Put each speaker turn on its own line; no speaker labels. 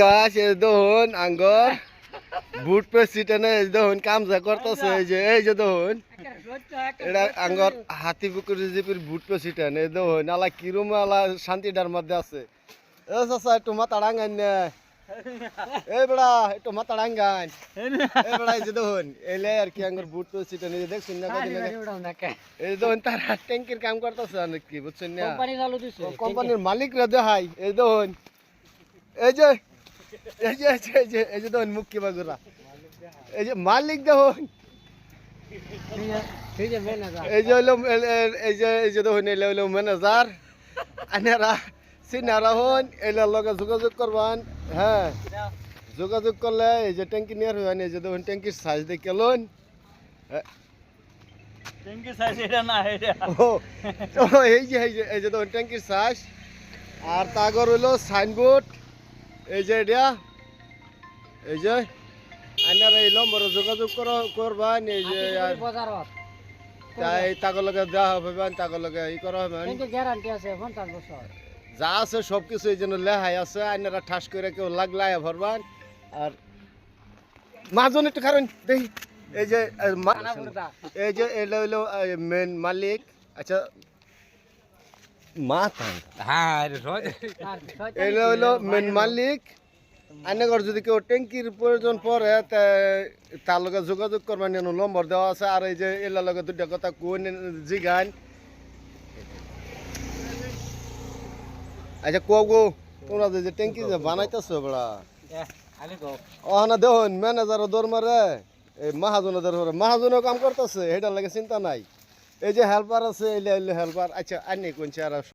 গাছ এই দেখুন আঙ্গর বুট পে সিটানে এই দেখুন কাম যা করতেছে এই যে এই যে দেখুন এটা আঙ্গর হাতি পুকুর জিপির বুট পে সিটান এই দেখুন আলা কিরম আলা শান্তিটার মধ্যে আছে। এ চাচা একটু মাথা ডাঙ্গান না। এই বেড়া একটু মাথা ডাঙ্গান এই বেড়া এই যে দেখুন এলে আর কি আঙ্গর বুট পে সিটান এই যে দেখছেন না? এই যে দেখুন তারা ট্যাঙ্কির কাম করতেছে অনেক কি বুঝছেন না? কোম্পানির মালিকরা দেখাই এই দেখুন এই যে এই যে এই যে এই যে দেখুন মুখ্য বাগুরা এই যে মালিক দেখুন। এই যে হইল এই যে এই যে দেখুন এলে হইল ম্যানেজার আনারা সিনারা হন এলার লগে যোগাযোগ করবান হ্যাঁ। যোগাযোগ করলে এই যে ট্যাঙ্কি নিয়ে হইবান এই যে দেখুন ট্যাঙ্কির সাইজ দেখে লোন। এই যে এই যে দেখুন ট্যাঙ্কির সাইজ আর তাগর হইল সাইনবোর্ড এই যে এটা এই যে। আনারা এই নম্বরে যোগাযোগ করা করবান এই যে তাই তাগর লগে দেওয়া হবে তাগর লগে ই করা হবে
গ্যারান্টি আছে পঞ্চাশ বছর।
যা আছে সব কিছু এই জন্য লেহাই আছে আইনারা ঠাস করে কেউ লাগলাই ভরবান আর মাজন একটু কারণ দেখি। এই যে এই যে এলো হইল মেন মালিক। আচ্ছা মা এলো হইল মেন মালিক। আইনগর যদি কেউ ট্যাঙ্কির প্রয়োজন পড়ে তা তার লগে যোগাযোগ করবেন যেন নম্বর দেওয়া আছে। আর এই যে এলার লগে দুটা কথা কোন জিগান আচ্ছা কো গো তোমরা যে ট্যাঙ্কি যে বানাইতেছো বড়া? ও না দেখুন ম্যানেজার দৌড় মারে। এই মাহাজনের দৌড় মারে মাহাজনও কাম করতেছে এটার লাগে চিন্তা নাই। এই যে হেল্পার আছে এলে এলে হেল্পার আচ্ছা আনি কোন আর